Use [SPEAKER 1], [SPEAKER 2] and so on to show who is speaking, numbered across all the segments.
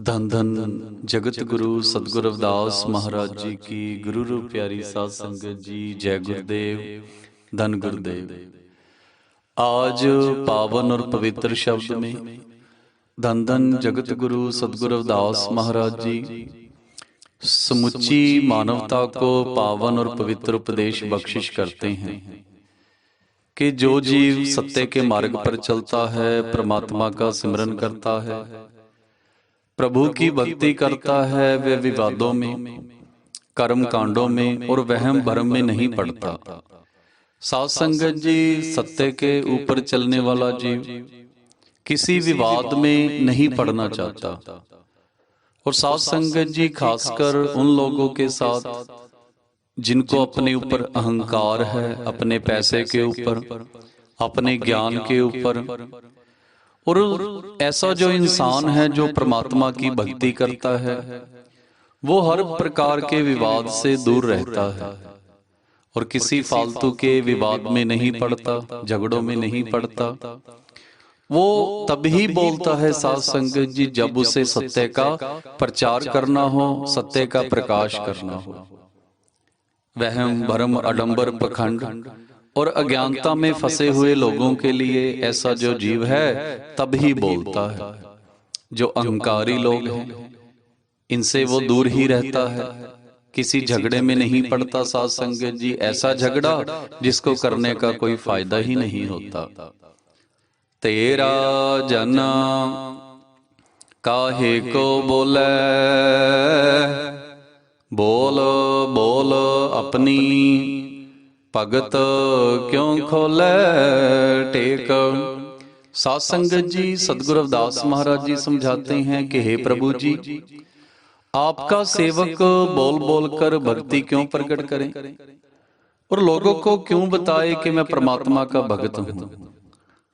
[SPEAKER 1] धन धन जगत गुरु सदगुरु रविदास महाराज जी की गुरु रूप प्यारी साध संगत जी जय गुरुदेव धन गुरुदेव आज पावन और पवित्र शब्द में धन धन जगत गुरु सदगुरु रविदास महाराज जी समुची मानवता को पावन और पवित्र उपदेश बख्शिश करते हैं कि जो जीव सत्य के मार्ग पर चलता है परमात्मा का सिमरन करता है प्रभु की भक्ति करता है वे विवादों में कर्म कांडों में और वहम भरम में नहीं पड़ता। साध संगत जी सत्य के ऊपर चलने वाला जीव किसी विवाद में नहीं पड़ना चाहता। और साध संगत जी खासकर उन लोगों के साथ जिनको अपने ऊपर अहंकार है अपने पैसे के ऊपर अपने ज्ञान के ऊपर। और ऐसा जो इंसान है जो परमात्मा की भक्ति करता है, वो हर प्रकार के विवाद से दूर रहता है और किसी फालतू के विवाद में नहीं पड़ता, झगड़ों में नहीं पड़ता। वो तभी बोलता है साध संगत जी, जब उसे सत्य का प्रचार करना हो, सत्य का प्रकाश करना हो। वहम भरम अडंबर पखंड और अज्ञानता में फंसे हुए लोगों के लिए ऐसा जो जीव है तभी बोलता है। जो अहंकारी लोग हैं इनसे वो दूर ही रहता है। किसी झगड़े में नहीं पड़ता साध संगत जी ऐसा झगड़ा जिसको करने का कोई फ़ायदा ही नहीं होता। तेरा जना काहे को बोले? बोल? बोल अपनी भगत क्यों खोले टेक सात संगत जी सदगुरु रविदास महाराज जी समझाते हैं कि हे प्रभु जी आपका सेवक बोल बोल कर भक्ति क्यों प्रकट करे और लोगों को क्यों बताए कि मैं परमात्मा का भक्त हूँ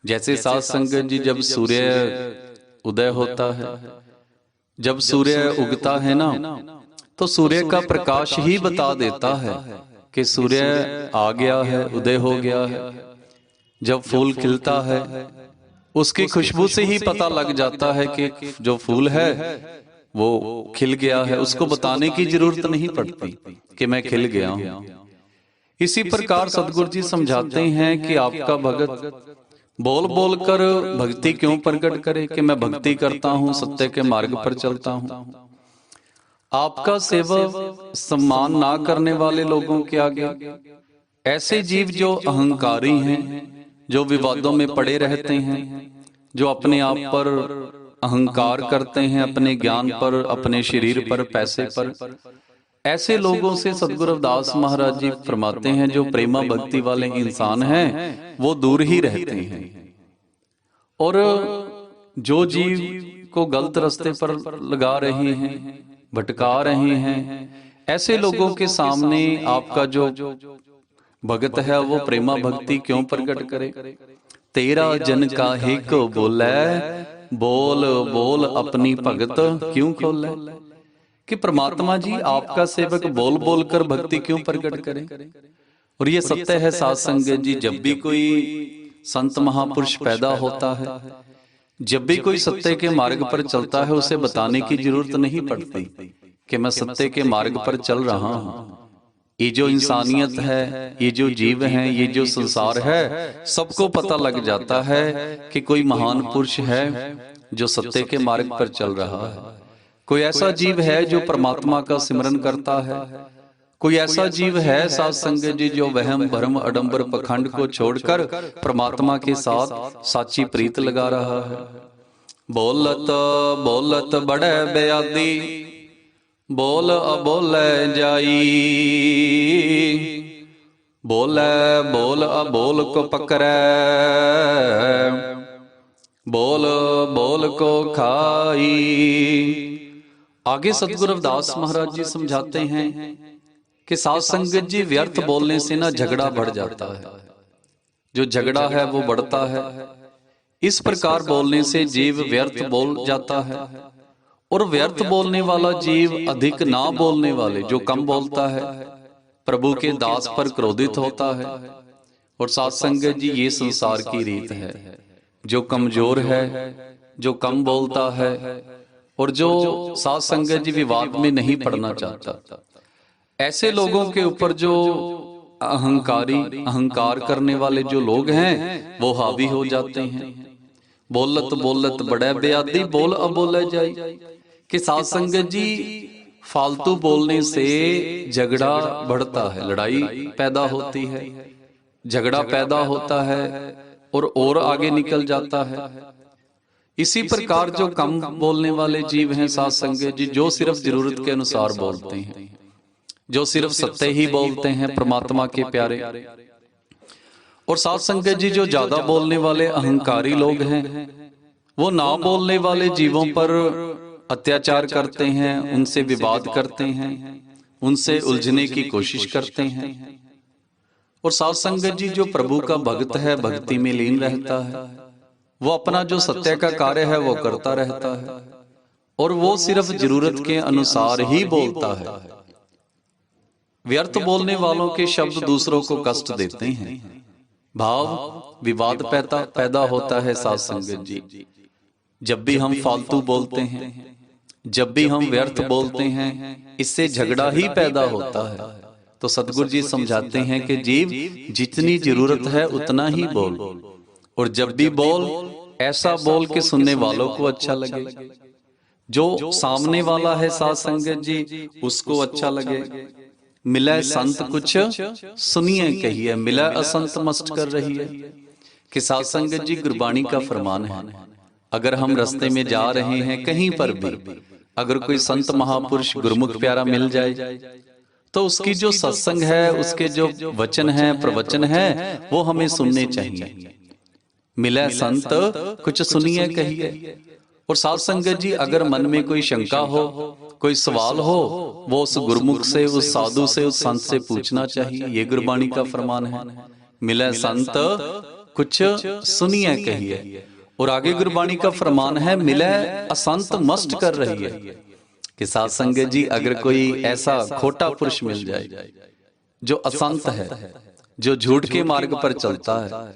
[SPEAKER 1] जैसे सात संगत जी जब सूर्य उदय होता है जब सूर्य उगता है ना तो सूर्य का प्रकाश ही बता देता है कि सूर्य आ गया है उदय हो गया है। जब फूल खिलता है उसकी खुशबू से ही पता लग जाता है कि जो फूल है वो खिल गया है। उसको बताने की ज़रूरत नहीं पड़ती कि मैं खिल गया हूँ। इसी प्रकार सदगुरु जी समझाते हैं कि आपका भगत बोल बोल कर भक्ति क्यों प्रकट करे कि मैं भक्ति करता हूँ सत्य के मार्ग पर चलता हूँ। आपका सेवक सम्मान ना करने वाले लोगों के आगे। ऐसे जीव जो अहंकारी हैं, जो विवादों में पड़े रहते हैं, जो अपने आप पर अहंकार करते हैं, अपने ज्ञान पर, अपने शरीर पर, पैसे पर, ऐसे लोगों से सदगुरु महाराज जी फरमाते हैं, जो प्रेमा भक्ति वाले इंसान हैं, वो दूर ही रहते हैं। और जो जीव को गलत रास्ते पर लगा रहे हैं भटका रहे हैं। ऐसे लोगों के सामने आपका जो भगत है वो प्रेमा भक्ति क्यों प्रकट करे? तेरा जन का ही को बोले बोल बोल अपनी भगत क्यों खोले? कि परमात्मा जी आपका सेवक बोल बोल कर भक्ति क्यों प्रकट करे? और ये सत्य है सात संगत जी जब भी कोई संत महापुरुष पैदा होता है। जब भी कोई सत्य के मार्ग पर चलता है उसे बताने की ज़रूरत नहीं पड़ती कि मैं सत्य के मार्ग पर चल रहा हूँ। ये जो इंसानियत है ये जो जीव है ये जो संसार है सबको पता लग जाता है कि कोई महान पुरुष है जो सत्य के मार्ग पर चल रहा है। कोई ऐसा जीव है जो परमात्मा का सिमरन करता है कोई ऐसा जीव है सात संगत जी जो वहम भरम अडंबर पखंड को छोड़कर परमात्मा के साथ साची प्रीत लगा रहा है। बोलत बोलत बड़े बेयादी बोल अबोल जाई। बोले बोल अबोल को पकड़े। बोल बोल को खाई। आगे सतगुरु रविदास महाराज जी समझाते हैं। कि सात संगत जी व्यर्थ बोलने से ना झगड़ा बढ़ जाता है। जो झगड़ा है वो बढ़ता है। इस प्रकार बोलने से जीव व्यर्थ बोल जाता है। और व्यर्थ बोलने वाला जीव अधिक ना बोलने वाले जो कम बोलता है प्रभु के दास पर क्रोधित होता है। और सात संगत जी ये संसार की रीत है। जो कमज़ोर है जो कम बोलता है और जो सात संगत जी विवाद में नहीं पड़ना चाहता ऐसे लोगों के ऊपर जो अहंकारी अहंकार करने वाले जो लोग हैं वो हावी हो जाते हैं। बोलत बोलत बड़े बेयादी बोल अबोले जाए। कि सात संगत जी फालतू बोलने से झगड़ा बढ़ता है लड़ाई पैदा होती है। झगड़ा पैदा होता है और और आगे निकल जाता है। इसी प्रकार जो कम बोलने वाले जीव हैं सात संगत जी जो सिर्फ़ ज़रूरत के अनुसार बोलते हैं। जो सिर्फ़ सत्य ही बोलते हैं परमात्मा के प्यारे। और सात संगत जी जो ज़्यादा बोलने वाले अहंकारी लोग हैं वो ना बोलने वाले जीवों पर अत्याचार करते हैं उनसे विवाद करते हैं उनसे उलझने की कोशिश करते हैं। और सात संगत जी जो प्रभु का भक्त है भक्ति में लीन रहता है। वो अपना जो सत्य का कार्य है वो करता रहता है। और वो सिर्फ़ ज़रूरत के अनुसार ही बोलता है। व्यर्थ बोलने वालों के शब्द दूसरों को कष्ट देते हैं। भाव विवाद पैदा पैदा होता है सात संगत जी। जब भी हम फालतू बोलते हैं जब भी हम व्यर्थ बोलते हैं इससे झगड़ा ही पैदा होता है। तो सतगुरु जी समझाते हैं कि जीव जितनी ज़रूरत है उतना ही बोल। और जब भी बोल ऐसा बोल के सुनने वालों को अच्छा लगे। जो सामने वाला है सात संगत जी उसको अच्छा लगे मिला संत कुछ सुनिए कहिए मिला असंत मस्त कर रही है कि सात संगत जी गुरबाणी का फरमान है। अगर हम रास्ते में जा रहे हैं कहीं पर भी अगर कोई संत महापुरुष गुरमुख प्यारा मिल जाए तो उसकी जो सत्संग है उसके जो वचन है प्रवचन है वो हमें सुनने चाहिए। मिला संत कुछ सुनिए कहिए। और सात संगत जी अगर मन में कोई शंका हो कोई सवाल हो वो उस गुरमुख से उस साधु से उस संत से पूछना चाहिए ये गुरबाणी का फरमान है। मिले संत कुछ सुनिए कहिए। और आगे गुरबाणी का फरमान है मिले असंत मस्त कर रही है कि सात संगत जी अगर कोई ऐसा खोटा पुरुष मिल जाए जो असंत है जो झूठ के मार्ग पर चलता है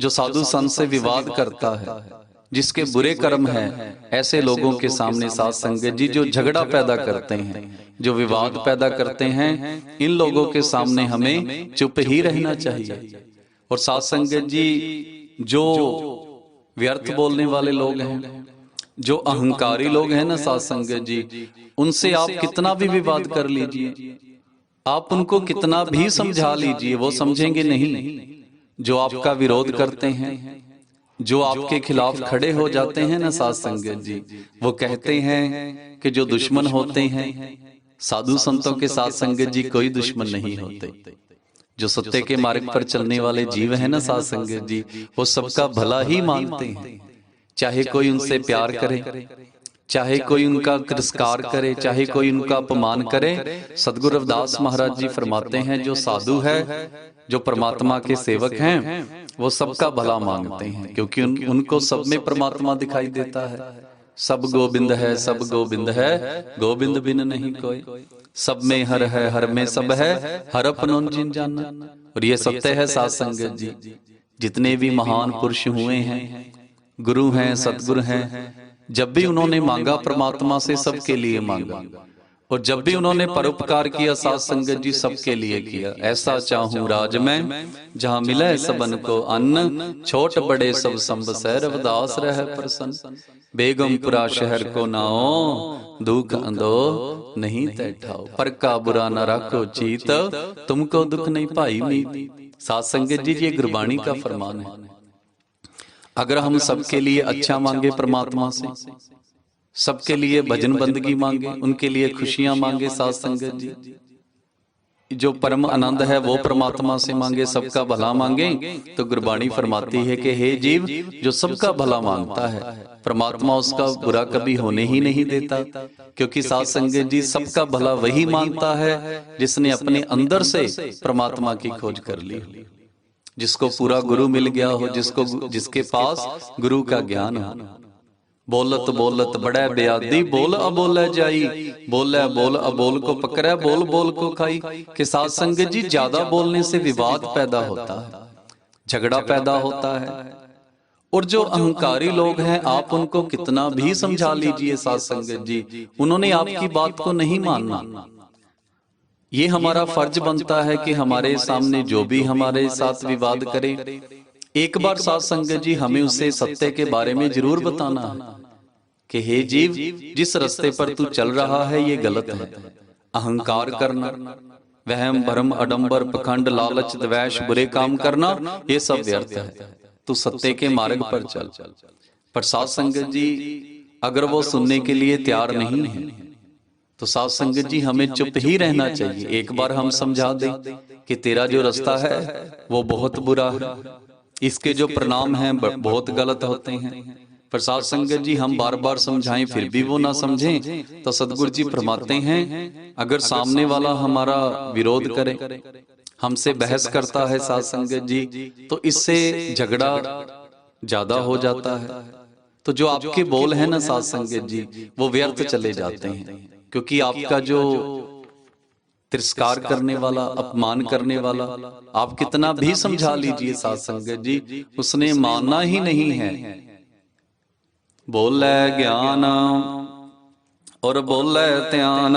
[SPEAKER 1] जो साधु संत से विवाद करता है। जिसके बुरे कर्म हैं ऐसे लोगों के सामने सात संगत जी जो झगड़ा पैदा करते हैं जो विवाद पैदा करते हैं इन लोगों के सामने हमें चुप ही रहना चाहिए। और सात संगत जी जो व्यर्थ बोलने वाले लोग हैं जो अहंकारी लोग हैं ना सात संगत जी उनसे आप कितना भी विवाद कर लीजिए। आप उनको कितना भी समझा लीजिए वो समझेंगे नहीं जो आपका विरोध करते हैं। जो आपके खिलाफ खड़े हो जाते हैं ना साध संगत जी। वो कहते हैं कि जो दुश्मन होते हैं साधु संतों के साथ संगत जी कोई दुश्मन नहीं होते। जो सत्य के मार्ग पर चलने वाले जीव है ना साध संगत जी वो सबका भला ही मानते हैं। चाहे कोई उनसे प्यार करे। चाहे कोई उनका तिरस्कार करे चाहे कोई उनका अपमान करे सदगुरु रविदास महाराज जी फरमाते हैं जो साधु है जो परमात्मा के सेवक हैं वो सबका भला मांगते हैं क्योंकि उन, उनको सब में परमात्मा दिखाई देता है। सब गोविंद है सब गोविंद है गोविंद बिन नहीं कोई। सब में हर है हर में सब है हर अपन जिन जाना और ये सत्य है सात संगत जी। जितने भी महान पुरुष हुए हैं गुरु हैं सतगुरु हैं जब भी उन्होंने मांगा परमात्मा से सबके लिए मांगा। और जब भी उन्होंने परोपकार किया सात संगत जी सबके लिए किया। ऐसा चाहूँ राज में जहाँ मिले सबन को अन्न छोट बड़े सब संब रवदास रह प्रसन्न। बेगमपुरा शहर को नाओ दुख अंधो नहीं तैठाओ पर का बुरा न रखो चीत तुमको दुख नहीं पाई मीत। सात संगत जी ये गुरबाणी का फरमान है। अगर हम सबके लिए अच्छा मांगे परमात्मा से सबके लिए भजन बंदगी मांगे उनके लिए खुशियाँ मांगे सात संगत जी। जो। परम आनंद है वो परमात्मा से मांगे सबका भला मांगे। तो गुरबाणी फरमाती है कि हे जीव जो सबका भला माँगता है परमात्मा उसका बुरा कभी होने ही नहीं देता क्योंकि सात संगत जी सबका भला वही माँगता है जिसने अपने अंदर से परमात्मा की खोज कर ली। जिसको पूरा गुरु मिल गया हो जिसको जिसके पास गुरु का ज्ञान हो। बोलत बोलत बड़े बेयादी बोल अबोल जाई बोले बोल अबोल को पकड़े बोल बोल को खाई। के साथ संगत जी ज़्यादा बोलने से विवाद पैदा होता है। झगड़ा पैदा होता है। और जो अहंकारी लोग हैं आप उनको कितना भी समझा लीजिए साथ संगत जी। उन्होंने आपकी बात को नहीं मानना। ये हमारा फ़र्ज़ बनता है कि हमारे सामने जो भी हमारे साथ विवाद करे। एक बार साथ संगत जी हमें उसे सत्य के बारे में ज़रूर बताना। है कि हे जीव जिस रास्ते पर तू चल रहा है ये गलत है। अहंकार करना वहम भरम अडंबर पखंड लालच द्वेष बुरे काम करना ये सब व्यर्थ है। तू सत्य के मार्ग पर चल। पर सात संगत जी अगर वो सुनने के लिए तैयार नहीं है। तो सात संगत जी हमें चुप ही रहना चाहिए। एक बार हम समझा दें कि तेरा जो रास्ता है वो बहुत बुरा है। इसके जो प्रणाम हैं बहुत गलत होते हैं। प्रसाद संगत जी हम बार बार समझाएँ फिर भी वो ना समझें तो सदगुरु जी फरमाते हैं। अगर सामने वाला हमारा विरोध करे हमसे बहस करता है सात संगत जी तो इससे झगड़ा ज़्यादा हो जाता है तो जो आपके बोल है। ना सात संगत जी वो व्यर्थ चले जाते हैं क्योंकि आपका जो तिरस्कार करने वाला अपमान करने वाला आप कितना भी समझा लीजिए सात संगत जी उसने माना ही नहीं है। बोल ज्ञान और बोल त्यान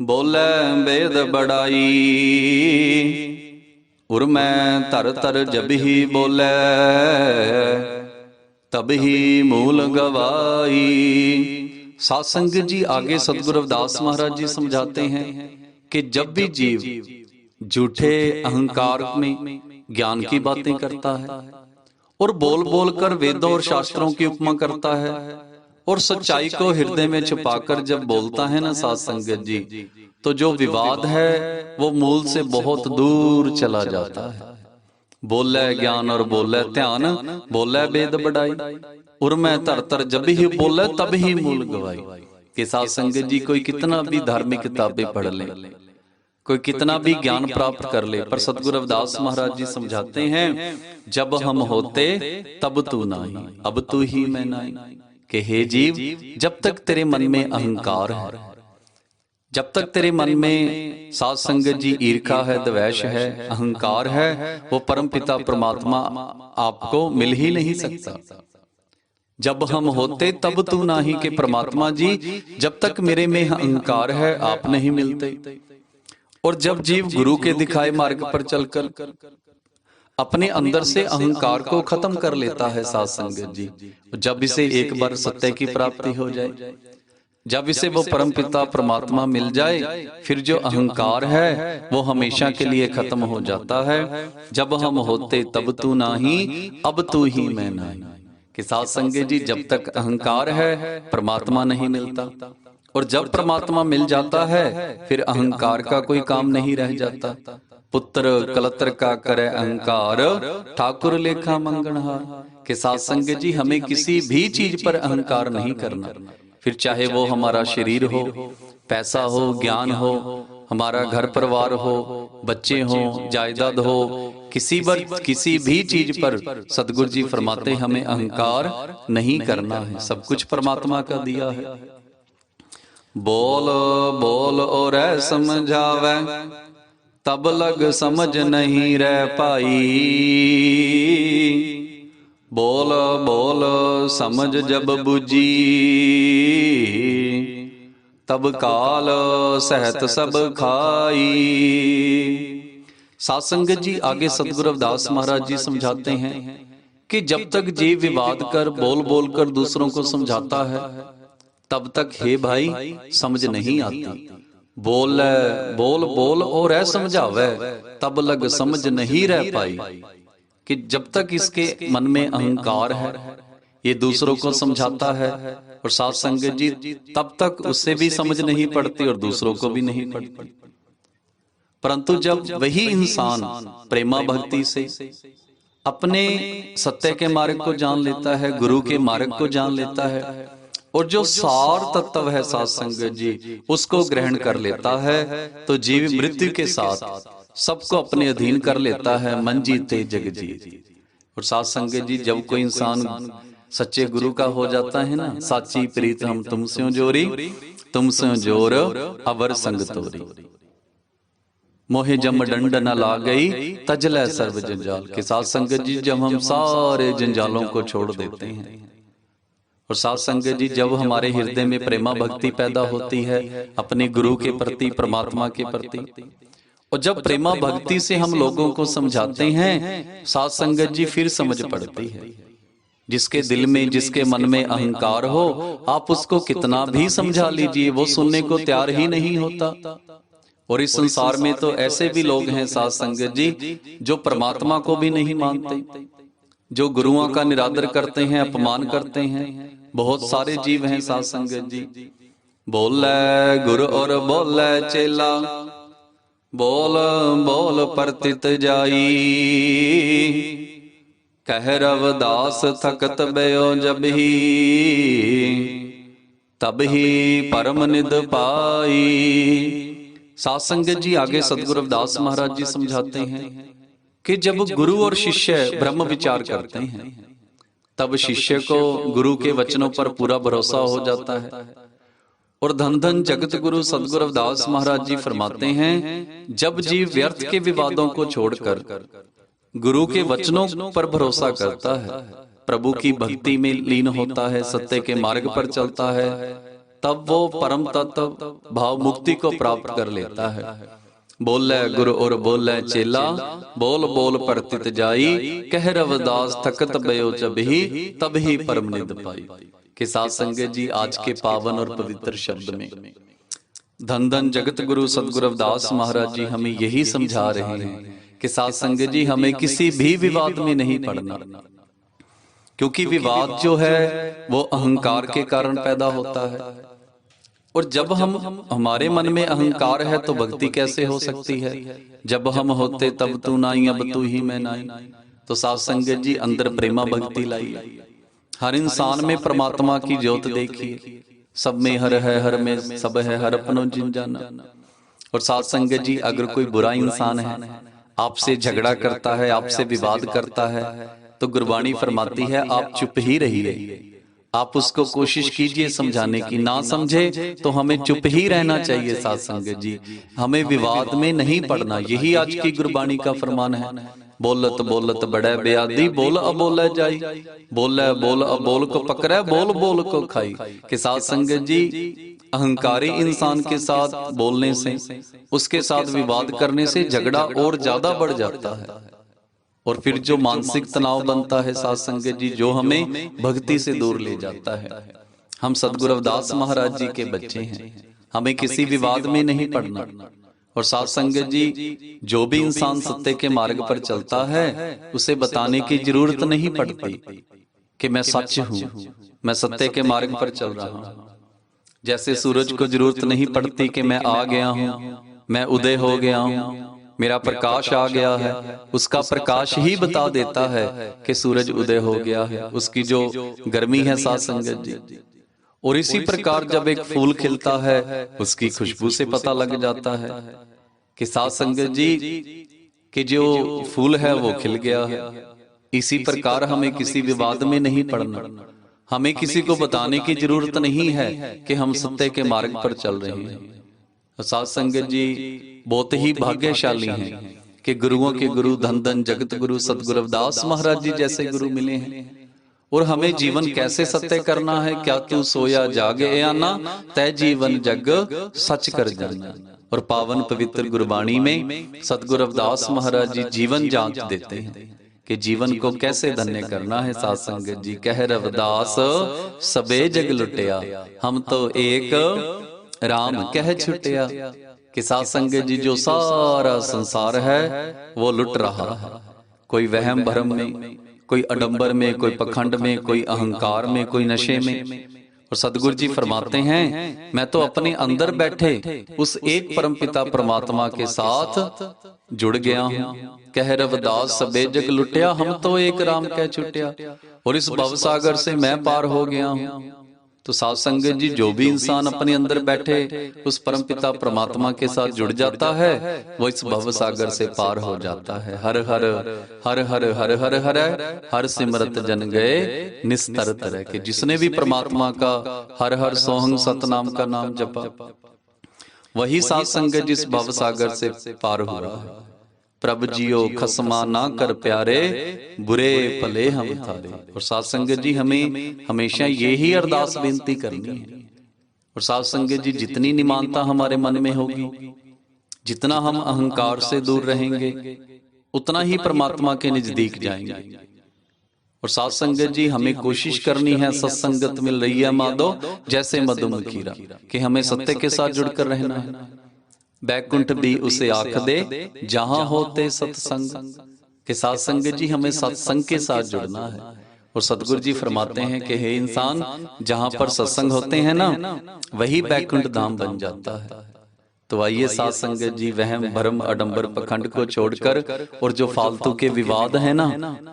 [SPEAKER 1] बोल वेद बड़ाई। उर्मै मैं तर तर जब ही बोले तब ही मूल गवाई। सासंग जी आगे सदगुरु रविदास महाराज जी समझाते हैं कि जब भी जीव झूठे अहंकार में ज्ञान की बातें करता है और बोल बोल कर वेदों और शास्त्रों की उपमा करता है और सच्चाई को हृदय में छुपाकर जब बोलता है ना सात संगत जी तो जो विवाद है वो मूल से बहुत दूर चला जाता है। बोले ज्ञान और बोले ध्यान बोले वेद बढ़ाई मैं तर तर जब ही बोले, तब ही मूल गवाई के साथ संगत जी कोई कितना भी धार्मिक किताबें पढ़ ले, कोई कितना भी ज्ञान प्राप्त कर ले, पर सदगुरु रविदास महाराज जी समझाते हैं, जब हम होते, तब तू नहीं, अब तू ही मैं नहीं। कि हे जीव, जब तक तेरे मन में अहंकार है, जब तक तेरे मन में सात संगत जी ईर्खा है, द्वेष है, अहंकार है, वो परम पिता परमात्मा आपको मिल ही नहीं सकता। जब हम होते तब तू नहीं के परमात्मा जी जब तक मेरे में अहंकार है आप नहीं मिलते। और जब जीव गुरु के दिखाए मार्ग पर चलकर अपने अंदर से अहंकार को खत्म कर लेता है सात संगत जी। जब इसे एक बार सत्य की प्राप्ति हो जाए जब इसे वो परम पिता परमात्मा मिल जाए फिर जो अहंकार है वो हमेशा के लिए खत्म हो जाता है। जब हम होते तब तू नहीं अब तू ही मैं नहीं कि सात संगत जी जब तक अहंकार है परमात्मा नहीं मिलता। और जब परमात्मा मिल जाता है फिर अहंकार का कोई काम नहीं रह जाता। पुत्र कलत्र का करे अहंकार ठाकुर लेखा मंगनहार के साथ संग जी हमें किसी भी चीज़ पर अहंकार नहीं करना। फिर चाहे वो हमारा शरीर हो पैसा हो ज्ञान हो हमारा घर परिवार हो बच्चे हो जायदाद हो किसी पर किसी भी चीज़ पर सदगुरु जी फरमाते हमें अहंकार नहीं करना है। सब कुछ परमात्मा का दिया है। बोल बोल और समझावे। तब लग समझ नहीं रह पाई। बोल बोल समझ जब बुझी। तब काल सहत सब खाई। सासंगत जी आगे सतगुरु रविदास महाराज जी समझाते हैं कि जब तक जीव विवाद कर बोल बोल कर दूसरों को समझाता है तब तक हे भाई समझ नहीं आती। बोल बोल बोल और है समझावे तब लग समझ नहीं रह पाई कि जब तक इसके मन में अहंकार है ये दूसरों को समझाता है और सात संगत जी तब तक उससे भी समझ नहीं पड़ती और दूसरों को भी नहीं पड़ती। परंतु जब वही इंसान प्रेमा भक्ति से अपने सत्य के मार्ग को जान लेता है गुरु के मार्ग को जान लेता है और जो सार तत्व है सात संगत जी उसको ग्रहण कर लेता है तो जीव मृत्यु के साथ सबको अपने अधीन कर लेता है मन जीते जग जी और सात संगत जी जब कोई इंसान सच्चे गुरु का हो जाता है ना साची प्रीत हम तुमसे जोरी तुमसे ज़ोर अवर संग तोरी। मोहे जम डंड न ला गई तजलै सर्व जंजाल के साथ संगत जी जब हम सारे जंजालों को छोड़ देते हैं। और साथ संगत जी जब हमारे हृदय में प्रेमा भक्ति पैदा होती है अपने गुरु के प्रति परमात्मा के प्रति। और जब प्रेमा भक्ति से हम लोगों को समझाते हैं साथ संगत जी फिर समझ पड़ती है। जिसके दिल में जिसके मन में अहंकार हो आप उसको कितना भी समझा लीजिए वो सुनने को तैयार ही नहीं होता। और इस संसार में तो ऐसे भी लोग हैं साथ संगत जी जो परमात्मा को भी नहीं मानते। जो गुरुओं का निरादर करते हैं अपमान करते हैं बहुत सारे जीव हैं साथ संगत जी। बोल गुरु और बोल चेला। बोल बोल परतित जाई। कह रवदास थकत बयो जब ही। तब ही परम निद पाई। सात संगत जी आगे सदगुरु रविदास महाराज जी समझाते हैं कि जब गुरु और शिष्य ब्रह्म विचार करते हैं तब शिष्य को गुरु के वचनों पर पूरा भरोसा हो जाता है। और धन धन जगत गुरु सदगुरु रविदास महाराज जी फरमाते हैं जब जीव व्यर्थ के विवादों को छोड़कर गुरु के वचनों पर भरोसा करता है। प्रभु की भक्ति में लीन होता है सत्य के मार्ग पर चलता है। तब वो परम तत्व भाव मुक्ति को प्राप्त कर लेता है। बोले गुरु और बोले चेला, बोल बोल परतित जाई, कह रवदास थकत बयो जब ही तब ही परम निद पाई। के साथ संगत जी आज के पावन और पवित्र शब्द में। धन धन जगत गुरु सदगुरु रविदास महाराज जी हमें यही समझा रहे हैं कि साथ संगत जी हमें किसी भी विवाद में नहीं पड़ना। क्योंकि विवाद जो है, वो अहंकार के कारण पैदा होता है। और जब हम हमारे मन में अहंकार है तो भक्ति कैसे हो सकती है? जब हम होते तब तू नाई अब तू ही मैं नाई। तो सात संगत जी अंदर प्रेमा भक्ति लाई। हर इंसान में परमात्मा की ज्योत देखिए सब में हर है हर में सब है हर अपनो जिन जाना और सात संगत जी अगर कोई बुरा इंसान है आपसे झगड़ा करता है आपसे विवाद करता है तो गुरबाणी फरमाती है आप चुप ही रहिए। आप उसको कोशिश कीजिए समझाने की ना समझे तो हमें चुप ही रहना चाहिए साथ संगत जी। हमें विवाद में नहीं पड़ना यही आज की गुरबाणी का फरमान है। बोलत बोलत बड़े बेयादी बोल अबोल जाई। बोल बोल अबोल को पकड़े बोल बोल को खाई। के साथ संगत जी अहंकारी इंसान के साथ बोलने से उसके साथ विवाद करने से झगड़ा और ज़्यादा बढ़ जाता है। और फिर जो मानसिक तनाव बनता है सात संगत जी जो हमें भक्ति से दूर ले जाता है। हम सदगुरु दास महाराज जी के बच्चे हैं। हमें किसी विवाद में नहीं पड़ना। और सात संगत जी जो भी इंसान सत्य के मार्ग पर चलता है उसे बताने की ज़रूरत नहीं पड़ती कि मैं सच हूँ मैं सत्य के मार्ग पर चल रहा हूँ। जैसे सूरज को ज़रूरत नहीं पड़ती कि मैं आ गया हूँ। मैं उदय हो गया हूँ मेरा प्रकाश आ गया है। उसका प्रकाश ही बता देता है कि सूरज उदय हो गया है। उसकी जो गर्मी है सात संगत जी। और इसी प्रकार जब एक फूल खिलता है उसकी खुशबू से पता लग जाता है कि सात संगत जी कि जो फूल है वो खिल गया है। इसी प्रकार हमें किसी विवाद में नहीं पड़ना। हमें किसी को बताने की ज़रूरत नहीं है कि हम सत्य के मार्ग पर चल रहे हैं। सात संगत जी बहुत ही भाग्यशाली हैं कि गुरुओं के गुरु धन धन जगत गुरु सतगुरु दास महाराज जी जैसे गुरु मिले हैं। और हमें जीवन कैसे सत्य करना है क्या तू सोया जागे आना तय जीवन जग सच कर जाना। और पावन पवित्र गुरबाणी में सतगुरु रविदास महाराज जी जीवन जाँच देते हैं कि जीवन को कैसे धन्य करना है सात संगत जी। कह रविदास सबे जग लुटिया हम तो एक राम कह छुटिया कि सात संगत जी जो सारा संसार है, वो लुट रहा है। कोई वहम भरम में, कोई अडंबर में, कोई पखंड में, कोई अहंकार में, कोई नशे में। और सदगुरु जी फरमाते हैं, मैं तो अपने अंदर बैठे, उस एक परमपिता परमात्मा के साथ जुड़ गया हूँ। कह रवदास सबे जग लुटिया, हम तो एक राम कह छुटिया। और इस भव सागर से मैं पार हो गया हूँ। तो सात संगत जी जो भी इंसान अपने अंदर बैठे उस परम पिता परमात्मा के साथ जुड़ जाता है वो इस भव सागर से पार हो जाता है हर हर हर हर हर हर हर हर सिमरत जन गए निस्तर तरह के जिसने भी परमात्मा का हर हर सोहंग सतनाम का नाम जपा वही सात संगत जिस भव सागर से पार हो रहा है प्रभ जियो खसमा ना कर प्यारे बुरे भले हम थारे और सात संगत जी हमें हमेशा ये ही अरदास बेनती करनी है और सात संगत जी जितनी निमानता हमारे मन में होगी जितना हम अहंकार से दूर रहेंगे उतना ही परमात्मा के नज़दीक जाएँगे और सात संगत जी हमें कोशिश करनी है सत्संगत मिल रही है माधो जैसे मधुमखीरा कि हमें सत्य के साथ जुड़कर रहना है बैकुंठ भी उसे आख दे जहाँ होते सत्संग के साथ संगत जी हमें सत्संग के साथ जुड़ना है। और सतगुरु जी फरमाते हैं कि हे इंसान जहाँ पर सत्संग होते हैं ना वही बैकुंठ धाम बन जाता है। तो आइए साथ संगत जी वहम भरम अडंबर पखंड को छोड़कर और जो फालतू के विवाद है ना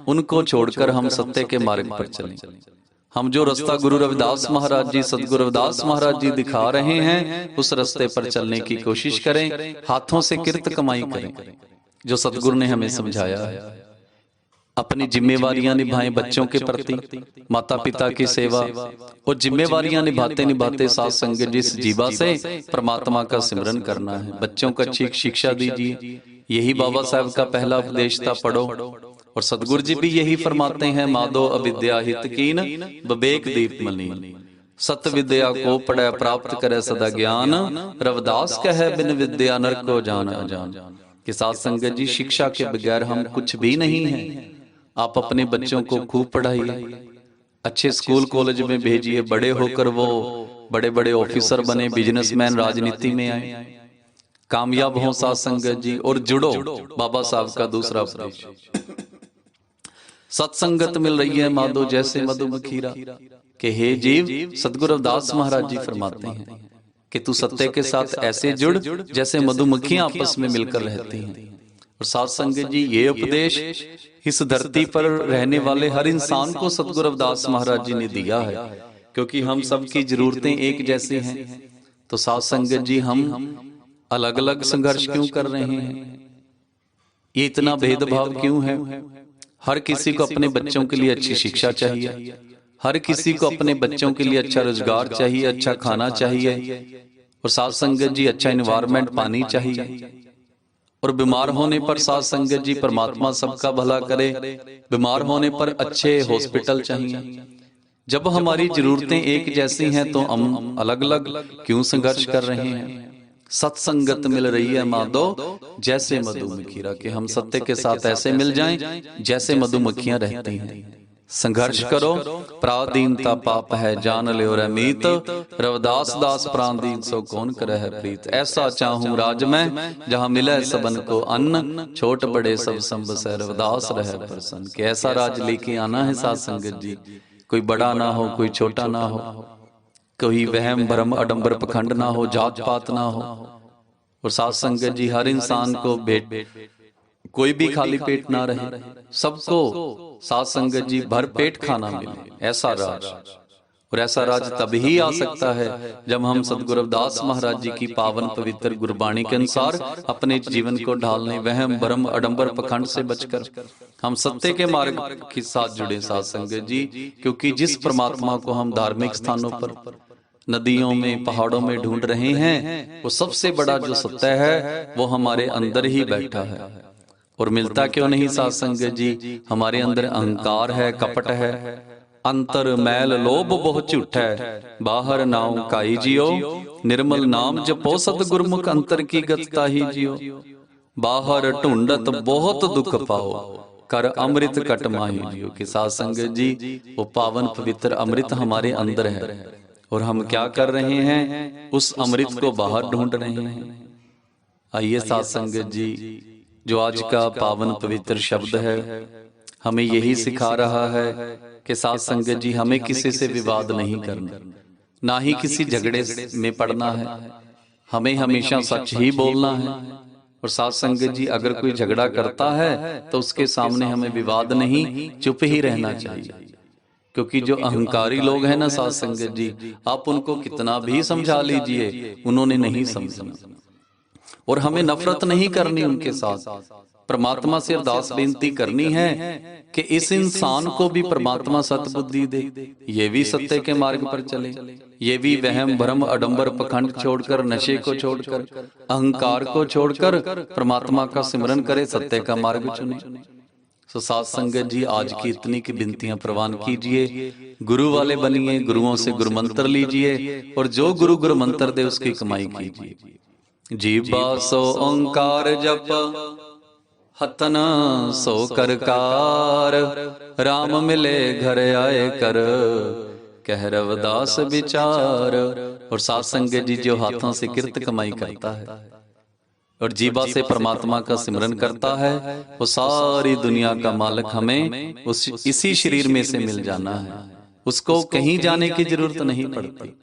[SPEAKER 1] उनको छोड़कर हम सत्य के मार्ग पर चलें। हम जो रास्ता गुरु रविदास महाराज जी सदगुरु रविदास महाराज जी दिखा रहे हैं उस रास्ते पर चलने की कोशिश करें हाथों से किरत कमाई करें जो सतगुरु ने हमें समझाया है अपनी जिम्मेवारियाँ निभाएँ बच्चों के प्रति माता पिता की सेवा और जिम्मेवारियाँ निभाते निभाते साथ संगत जिस जीवा से परमात्मा का सिमरन करना है। बच्चों को अच्छी शिक्षा दीजिए। यही बाबा साहब का पहला उपदेश था पढ़ो। और सदगुरु जी भी यही फरमाते हैं माधो अविद्या हित कीन विवेक दीप मलिन सत विद्या को पढ़े प्राप्त करे सदा ज्ञान। रविदास कहे बिन विद्या नर को जान अजान कि साथ संगत जी शिक्षा के बगैर हम कुछ भी नहीं हैं। आप अपने बच्चों को खूब पढ़ाइए। अच्छे स्कूल कॉलेज में भेजिए बड़े होकर वो बड़े बड़े ऑफिसर बने बिजनेसमैन राजनीति में आए। कामयाब हो साथ संगत जी और जुड़ो। बाबा साहब का दूसरा उपदेश सत्संगत मिल रही है माधो जैसे मधुमखीरा। के हे जीव सदगुरु रविदास महाराज जी फरमाते हैं कि तू सत्य के साथ ऐसे जुड़ जैसे मधुमक्खियाँ आपस में मिलकर रहती हैं। और साथ संगत जी ये उपदेश इस धरती पर रहने वाले हर इंसान को सतगुरु रविदास महाराज जी ने दिया है। क्योंकि हम सबकी जरूरतें एक जैसे हैं। तो साथ संगत जी हम अलग अलग संघर्ष क्यों कर रहे हैं? ये इतना भेदभाव क्यों है हर किसी को अपने बच्चों के लिए अच्छी शिक्षा चाहिए। हर किसी को अपने बच्चों के लिए अच्छा रोज़गार चाहिए अच्छा खाना चाहिए। और साथ संगत जी अच्छा इन्वायरमेंट पानी चाहिए। और बीमार होने पर साथ संगत जी परमात्मा सबका भला करे। बीमार होने पर अच्छे हॉस्पिटल चाहिए। जब हमारी जरूरतें एक जैसी हैं तो हम अलग अलग क्यों संघर्ष कर रहे हैं? सत्संगत मिल रही है माधो जैसे मधुमक्खीरा के हम सत्य के साथ ऐसे मिल जाएँ जैसे मधुमक्खियाँ रहती हैं। संघर्ष करो प्रादीनता पाप है जान लियो रमीत रवदास दास प्राणदीन सो कौन करे है प्रीत? ऐसा चाहूँ राज में जहाँ मिले सबन को अन्न छोट बड़े सब संब से रवदास रहे प्रसन्न। के ऐसा राज लेके आना है सात संगत जी? कोई बड़ा ना हो कोई छोटा ना हो। कोई वहम भरम अडंबर पखंड ना हो जात पात ना हो। और सात संगत जी हर इंसान को भेट कोई भी खाली पेट ना रहे। सबको सात संगत जी भर पेट खाना मिले। ऐसा राज। और ऐसा राज तभी आ सकता है जब हम सदगुरु रविदास महाराज जी की पावन पवित्र गुरबाणी के अनुसार अपने जीवन को ढालने वहम भरम अडंबर पखंड से बचकर। हम सत्य के मार्ग के साथ जुड़े सात संगत जी क्योंकि जिस परमात्मा को हम धार्मिक स्थानों पर नदियों में पहाड़ों में ढूंढ रहे हैं वो सबसे बड़ा जो सत्य है वो हमारे अंदर ही बैठा है। और मिलता क्यों नहीं सात संगत जी? हमारे अंदर अहंकार है कपट है। अंतर मैल लोभ बहुत झूठ है। बाहर नाम काई जियो निर्मल नाम जपो सत गुरमुख अंतर की गतता ही जियो। बाहर ढूंढत बहुत दुख पाओ। कर अमृत कट माही जियो के साथ संगत जी वो पावन पवित्र अमृत हमारे अंदर है। और हम क्या कर रहे हैं उस अमृत को बाहर ढूंढ रहे हैं। आइए सात संगत जी जो आज का पावन पवित्र शब्द है हमें यही सिखा रहा है कि सात संगत जी हमें किसी से विवाद नहीं करना ना ही किसी झगड़े में पड़ना है। हमें हमेशा सच ही बोलना है। और सात संगत जी अगर कोई झगड़ा करता है तो उसके सामने हमें विवाद नहीं चुप ही रहना चाहिए। क्योंकि जो अहंकारी लोग हैं ना सात संगत जी आप उनको कितना भी समझा लीजिए उन्होंने नहीं समझना। और हमें नफरत नहीं करनी उनके साथ। परमात्मा से अरदास बेनती करनी है कि इस इंसान को भी परमात्मा सतबुद्धि दे। ये भी सत्य के मार्ग पर चले। ये भी वहम भ्रम अडंबर पखंड छोड़कर नशे को छोड़कर अहंकार को छोड़कर परमात्मा का सिमरन करे सत्य का मार्ग चुने। सो सात संगत जी, आज की इतनी की बिनतियाँ प्रवान कीजिए। गुरु वाले बनिए, गुरुओं से गुरु मंत्र लीजिए और जो गुरु गुरु मंत्र दे, उसकी कमाई कीजिए। जीवा सो ओंकार जप हतन सो करकार। राम मिले, घर आए कर कह रवदास विचार। और सात संगत जी, जो हाथों से किरत कमाई करता है। और जीवा से परमात्मा का सिमरन करता है, वो सारी दुनिया का मालक हमें उस इसी शरीर में से मिल जाना है। उसको कहीं जाने की ज़रूरत नहीं पड़ती।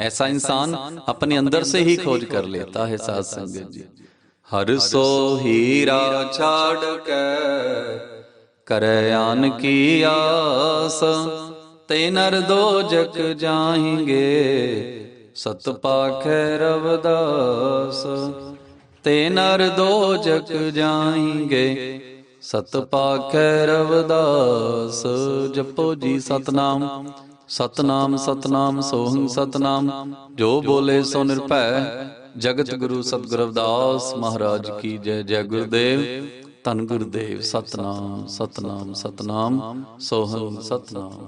[SPEAKER 1] ऐसा इंसान अपने अंदर से ही खोज कर लेता है सात संगत जी। हर सो हीरा छाड़ के करयान की आस ते दो जग जाएँगे सत पाखे रवदास। ਤੇ ਨਰ ਦੋ ਜਗ ਜਾਏਂਗੇ ਸਤ ਪਾਖੈ ਰਵਦਾਸ, ਜਪੋ ਜੀ ਸਤਨਾਮ। ਸਤਨਾਮ ਸਤਨਾਮ, ਸੋਹੰ ਸਤਨਾਮ। ਜੋ ਬੋਲੇ ਸੋ ਨਿਰਭੈ, ਜਗਤ ਗੁਰੂ ਸਤਿਗੁਰ ਅਵਦਾਸ। ਮਹਾਰਾਜ ਕੀ ਜੈ ਜੈ ਗੁਰਦੇਵ। ਤਨ ਗੁਰਦੇਵ, ਸਤਨਾਮ ਸਤਨਾਮ ਸਤਨਾਮ, ਸੋਹੰ ਸਤਨਾਮ।